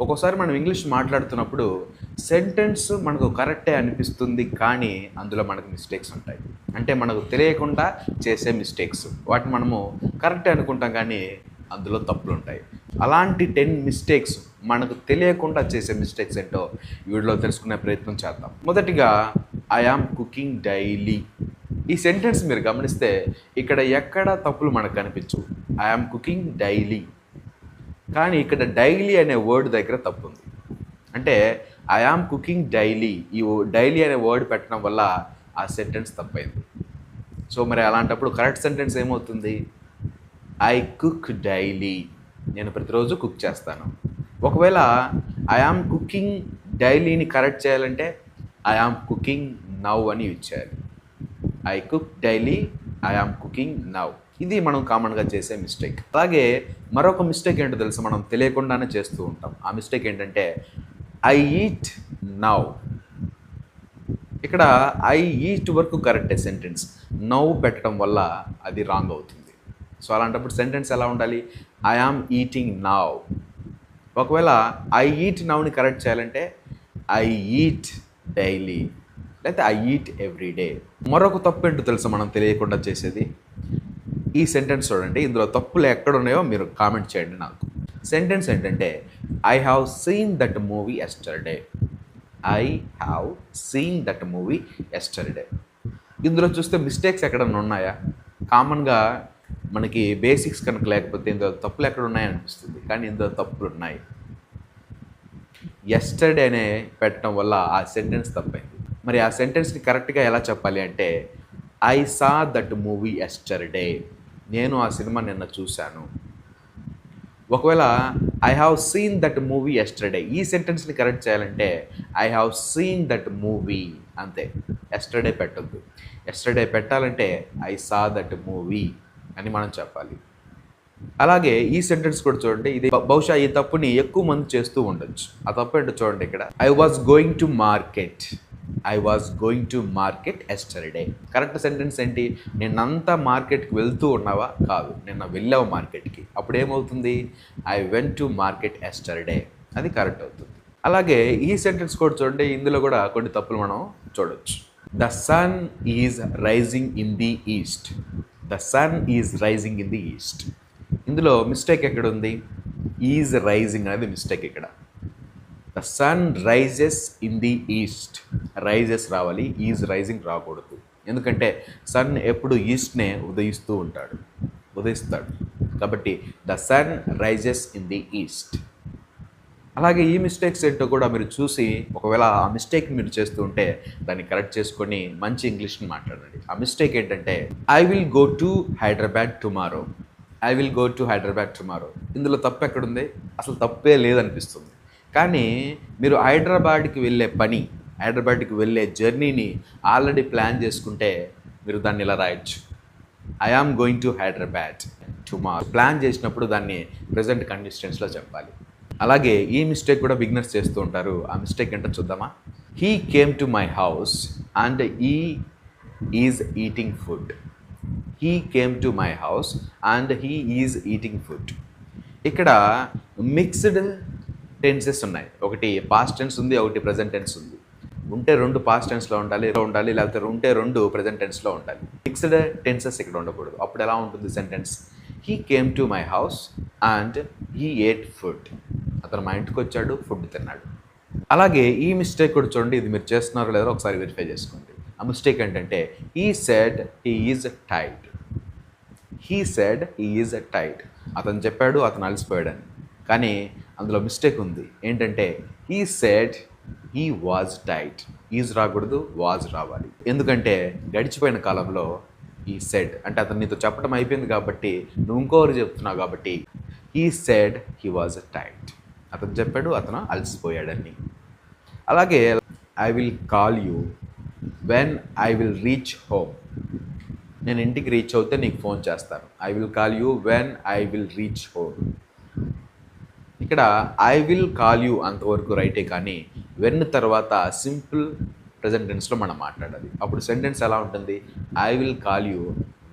ఒక్కోసారి మనం ఇంగ్లీష్ మాట్లాడుతున్నప్పుడు సెంటెన్స్ మనకు కరెక్టే అనిపిస్తుంది కానీ అందులో మనకు మిస్టేక్స్ ఉంటాయి. అంటే మనకు తెలియకుండా చేసే మిస్టేక్స్ వాటిని మనము కరెక్టే అనుకుంటాం కానీ అందులో తప్పులు ఉంటాయి. అలాంటి టెన్ మిస్టేక్స్ మనకు తెలియకుండా చేసే మిస్టేక్స్ ఏంటో వీడియోలో తెలుసుకునే ప్రయత్నం చేద్దాం. మొదటిగా ఐ ఆమ్ కుకింగ్ డైలీ ఈ సెంటెన్స్ మీరు గమనిస్తే ఇక్కడ ఎక్కడ తప్పులు మనకు కనిపించవు. ఐ ఆమ్ కుకింగ్ డైలీ కానీ ఇక్కడ డైలీ అనే వర్డ్ దగ్గర తప్పు ఉంది అంటే ఐ ఆమ్ కుకింగ్ డైలీ. ఈ డైలీ అనే వర్డ్ పెట్టడం వల్ల ఆ సెంటెన్స్ తప్పైంది. సో మరి అలాంటప్పుడు కరెక్ట్ సెంటెన్స్ ఏమవుతుంది? I cook daily. నేను ప్రతిరోజు కుక్ చేస్తాను. ఒకవేళ ఐ ఆమ్ కుకింగ్ డైలీని కరెక్ట్ చేయాలంటే ఐ ఆమ్ కుకింగ్ నవ్ అని యూజ్ చేయాలి. I cook daily I am cooking now ఇది మనం కామన్గా చేసే మిస్టేక్ అలాగే మరొక మిస్టేక్ ఏంటో తెలుసు? మనం తెలియకుండానే చేస్తూ ఉంటాం. ఆ మిస్టేక్ ఏంటంటే ఐ ఈట్ నౌ ఇక్కడ ఐ ఈట్ వరకు కరెక్టే సెంటెన్స్ నౌ పెట్టడం వల్ల అది రాంగ్ అవుతుంది. సో అలాంటప్పుడు సెంటెన్స్ ఎలా ఉండాలి? ఐ ఆమ్ ఈటింగ్ నవ్ ఒకవేళ ఐ ఈట్ నవ్ని కరెక్ట్ చేయాలంటే ఐ ఈట్ డైలీ లేకపోతే ఐ ఈట్ ఎవ్రీ డే మరొక తప్పు ఏంటో తెలుసు? మనం తెలియకుండా చేసేది? ఈ సెంటెన్స్ చూడండి. ఇందులో తప్పులు ఎక్కడ ఉన్నాయో మీరు కామెంట్ చేయండి నాకు. సెంటెన్స్ ఏంటంటే I have seen that movie yesterday I have seen that movie yesterday ఇందులో చూస్తే మిస్టేక్స్ ఎక్కడన్నా ఉన్నాయా? కామన్గా మనకి బేసిక్స్ కనుక లేకపోతే ఇందులో తప్పులు ఎక్కడ ఉన్నాయని అనిపిస్తుంది. కానీ ఇందులో తప్పులు ఉన్నాయి. ఎస్టర్డే అనే పెట్టడం వల్ల ఆ సెంటెన్స్ తప్పైంది. మరి ఆ సెంటెన్స్ని కరెక్ట్గా ఎలా చెప్పాలి అంటే I saw that movie yesterday నేను ఆ సినిమా నిన్న చూశాను. ఒకవేళ I have seen that movie yesterday ఈ సెంటెన్స్ని కరెక్ట్ చేయాలంటే I have seen that movie అంతే. ఎస్టర్డే పెట్టద్దు. ఎస్టర్డే పెట్టాలంటే ఐ సా దట్ మూవీ అని మనం చెప్పాలి. అలాగే ఈ సెంటెన్స్ కూడా చూడండి. ఇది బహుశా ఈ తప్పుని ఎక్కువ మంది చేస్తూ ఉండొచ్చు. ఆ తప్పు ఏంటో చూడండి ఇక్కడ. I was going to market I was going to market yesterday correct sentence ఏంటి? నిన్నంతా మార్కెట్కి వెళ్తూ ఉన్నావా? కాదు. నిన్న వెళ్ళావు మార్కెట్కి అప్పుడు ఏమవుతుంది? I went to market yesterday అది కరెక్ట్ అవుతుంది. అలాగే ఈ సెంటెన్స్ కూడా చూడండి. ఇందులో కూడా కొన్ని తప్పులు మనం చూడొచ్చు. The sun is rising in the east the sun is rising in the east ఇందులో మిస్టేక్ ఎక్కడ ఉంది? ఈజ్ రైజింగ్ అనేది మిస్టేక్ ఇక్కడ. The sun rises in the east rises రావాలి ఈజ్ రైజింగ్ రాకూడదు. ఎందుకంటే సన్ ఎప్పుడు ఈస్ట్నే ఉదయిస్తూ ఉంటాడు ఉదయిస్తాడు. కాబట్టి the sun rises in the east అలాగే ఈ మిస్టేక్స్ ఏంటో కూడా మీరు చూసి ఒకవేళ ఆ మిస్టేక్ మీరు చేస్తూ ఉంటే దాన్ని కరెక్ట్ చేసుకొని మంచి ఇంగ్లీష్ని మాట్లాడండి. ఆ మిస్టేక్ ఏంటంటే I will go to Hyderabad tomorrow I will go to Hyderabad tomorrow ఇందులో తప్పు ఎక్కడుంది? అసలు తప్పే లేదనిపిస్తుంది. కానీ మీరు హైదరాబాద్కి వెళ్ళే పని హైదరాబాద్కి వెళ్ళే జర్నీని ఆల్రెడీ ప్లాన్ చేసుకుంటే మీరు దాన్ని ఇలా రాయొచ్చు. I am going to Hyderabad tomorrow plan చేసినప్పుడు దాన్ని ప్రజెంట్ కండిషన్స్లో చెప్పాలి. అలాగే ఈ మిస్టేక్ కూడా బిగ్నర్స్ చేస్తూ ఉంటారు. ఆ మిస్టేక్ ఏంటో చూద్దామా? He came to my house and he is eating food he came to my house and he is eating food ఇక్కడ మిక్స్డ్ టెన్సెస్ ఉన్నాయి. ఒకటి పాస్ట్ టెన్స్ ఉంది ఒకటి ప్రజెంట్ టెన్స్ ఉంది. ఉంటే రెండు పాస్ట్ టెన్స్లో ఉండాలి ఉండాలి లేకపోతే ఉంటే రెండు ప్రజెంట్ టెన్స్లో ఉండాలి. ఫిక్స్డ్ టెన్సెస్ ఇక్కడ ఉండకూడదు. అప్పుడు ఎలా ఉంటుంది sentence he came to my house and he ate food అతను మా ఇంటికి వచ్చాడు ఫుడ్ తిన్నాడు. అలాగే ఈ మిస్టేక్ కూడా చూడండి ఇది మీరు చేస్తున్నారో లేదో ఒకసారి వెరిఫై చేసుకోండి. ఆ మిస్టేక్ ఏంటంటే he said he is tight he said he is tight అతను చెప్పాడు అతను అలసిపోయాడని. కానీ అందులో మిస్టేక్ ఉంది. ఏంటంటే హీ సెట్ హీ వాజ్ టైట్ ఈజ్ రాకూడదు వాజ్ రావాలి. ఎందుకంటే గడిచిపోయిన కాలంలో ఈ సెడ్ అంటే అతను నీతో చెప్పడం అయిపోయింది కాబట్టి నువ్వు ఇంకోరు చెప్తున్నావు కాబట్టి హీ సెడ్ హీ వాజ్ టైట్ అతను చెప్పాడు అతను అలసిపోయాడని. అలాగే I will call you when I will reach home నేను ఇంటికి రీచ్ అవుతే నీకు ఫోన్ చేస్తాను. I will call you when I will reach home ఇక్కడ ఐ విల్ కాల్ యూ అంతవరకు రైటే కానీ వెన్ తర్వాత సింపుల్ ప్రజెంట్ టెన్స్లో మనం మాట్లాడాలి. అప్పుడు సెంటెన్స్ ఎలా ఉంటుంది? I will call you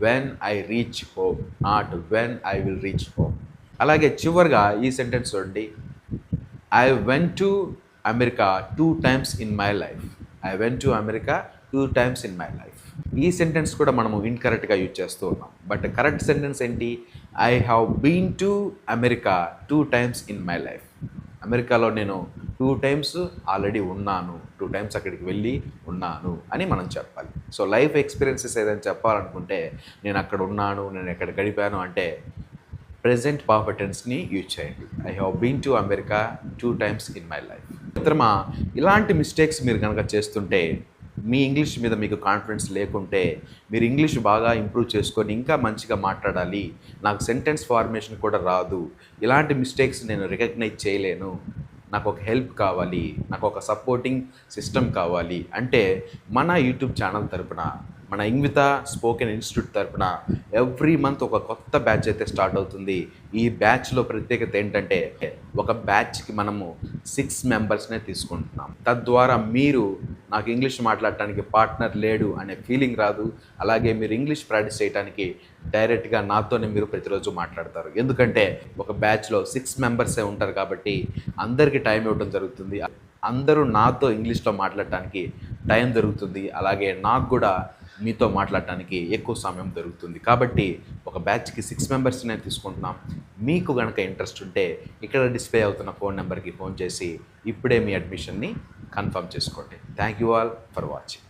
when I reach home not when I will reach home అలాగే చివరిగా ఈ సెంటెన్స్ చూడండి. I went to America two times in my life I went to America two times in my life ఈ sentence కూడా మనము ఇన్కరెక్ట్గా use చేస్తూ ఉన్నాం. బట్ కరెక్ట్ సెంటెన్స్ ఏంటి? I have been to America two times in my life అమెరికాలో నేను two times already ఉన్నాను. టూ టైమ్స్ అక్కడికి వెళ్ళి ఉన్నాను అని మనం చెప్పాలి. సో లైఫ్ ఎక్స్పీరియన్సెస్ ఏదైనా చెప్పాలనుకుంటే నేను అక్కడ ఉన్నాను నేను ఎక్కడ గడిపాను అంటే ప్రెజెంట్ పర్ఫెక్ట్ యూజ్ చేయండి. I have been to America two times in my life మిత్రమా ఇలాంటి మిస్టేక్స్ మీరు కనుక చేస్తుంటే మీ ఇంగ్లీష్ మీద మీకు కాన్ఫిడెన్స్ లేకుంటే మీరు ఇంగ్లీష్ బాగా ఇంప్రూవ్ చేసుకొని ఇంకా మంచిగా మాట్లాడాలి. నాకు సెంటెన్స్ ఫార్మేషన్ కూడా రాదు. ఇలాంటి మిస్టేక్స్ నేను రికగ్నైజ్ చేయలేను. నాకు ఒక హెల్ప్ కావాలి. నాకు ఒక సపోర్టింగ్ సిస్టమ్ కావాలి. అంటే మన యూట్యూబ్ ఛానల్ తరపున మన ఇంగ్విత స్పోకెన్ ఇన్స్టిట్యూట్ తరపున ఎవ్రీ మంత్ ఒక కొత్త బ్యాచ్ అయితే స్టార్ట్ అవుతుంది. ఈ బ్యాచ్లో ప్రత్యేకత ఏంటంటే ఒక బ్యాచ్కి మనము సిక్స్ మెంబర్స్నే తీసుకుంటున్నాం. తద్వారా మీరు నాకు ఇంగ్లీష్ మాట్లాడటానికి పార్ట్నర్ లేడు అనే ఫీలింగ్ రాదు. అలాగే మీరు ఇంగ్లీష్ ప్రాక్టీస్ చేయడానికి డైరెక్ట్గా నాతోనే మీరు ప్రతిరోజు మాట్లాడతారు. ఎందుకంటే ఒక బ్యాచ్లో సిక్స్ మెంబర్సే ఉంటారు కాబట్టి అందరికీ టైం ఇవ్వడం జరుగుతుంది. అందరూ నాతో ఇంగ్లీష్లో మాట్లాడటానికి టైం దొరుకుతుంది. అలాగే నాకు కూడా మీతో మాట్లాడటానికి ఎక్కువ సమయం దొరుకుతుంది. కాబట్టి ఒక బ్యాచ్కి సిక్స్ మెంబర్స్నే తీసుకుంటున్నాం. మీకు కనుక ఇంట్రెస్ట్ ఉంటే ఇక్కడ డిస్ప్లే అవుతున్న ఫోన్ నెంబర్కి ఫోన్ చేసి ఇప్పుడే మీ అడ్మిషన్ని కన్ఫర్మ్ చేసుకోండి. Thank you all for watching.